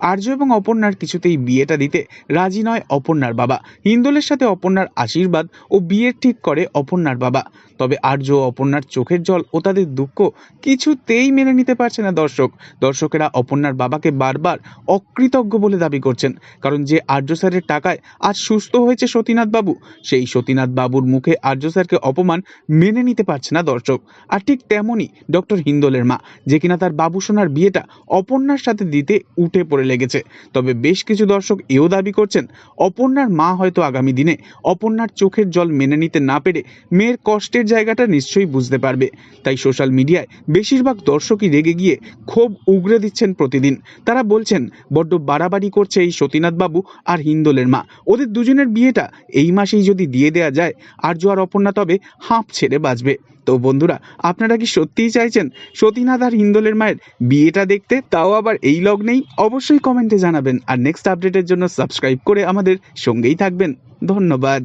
আর্য এবং অপর্ণার কিছুতেই বিয়েটা দিতে রাজি নয় অপর্ণার বাবা। হিন্দোলের সাথে অপর্ণার আশীর্বাদ ও বিয়ের ঠিক করে অপর্ণার বাবা। তবে আর্য অপর্ণার চোখের জল ও তাদের দুঃখ কিছুতেই মেনে নিতে পারছে না দর্শক। দর্শকেরা অপর্ণার বাবাকে বারবার অকৃতজ্ঞ বলে দাবি করছেন। কারণ যে আর্য স্যারের টাকায় আজ সুস্থ হয়েছে সতীনাথ বাবু, সেই সতীনাথ বাবুর মুখে আর্য স্যারকে অপমান মেনে নিতে পারছে না দর্শক। আর ঠিক তেমনই ডক্টর হিন্দোলের মা, যে কিনা তার বাবু সোনার বিয়েটা অপর্ণার সাথে দিতে উঠে পড়ে লেগেছে। তবে বেশ কিছু দর্শক এও দাবি করছেন, অপর্ণার মা হয়তো আগামী দিনে অপর্ণার চোখের জল মেনে নিতে না পেরে মেয়ের কষ্টের জায়গাটা নিশ্চয়ই বুঝতে পারবে। তাই সোশ্যাল মিডিয়ায় বেশিরভাগ দর্শকই রেগে গিয়ে ক্ষোভ উগরে দিচ্ছেন প্রতিদিন। তারা বলছেন, বড্ড বাড়াবাড়ি করছে এই সতীনাথ বাবু আর হিন্দোলের মা। ওদের দুজনের বিয়েটা এই মাসেই যদি দিয়ে দেয়া যায়, আর্য আর অপর্ণা তবে হাঁপ ছেড়ে বাঁচবে। তো বন্ধুরা, আপনারা কি সত্যিই চাইছেন সতীনাথ আর হিন্দোলের মায়ের বিয়েটা দেখতে? তাও আবার এই লগ্নেই অবশ্যই কমেন্টে জানাবেন। আর নেক্সট আপডেটের জন্য সাবস্ক্রাইব করে আমাদের সঙ্গেই থাকবেন। ধন্যবাদ।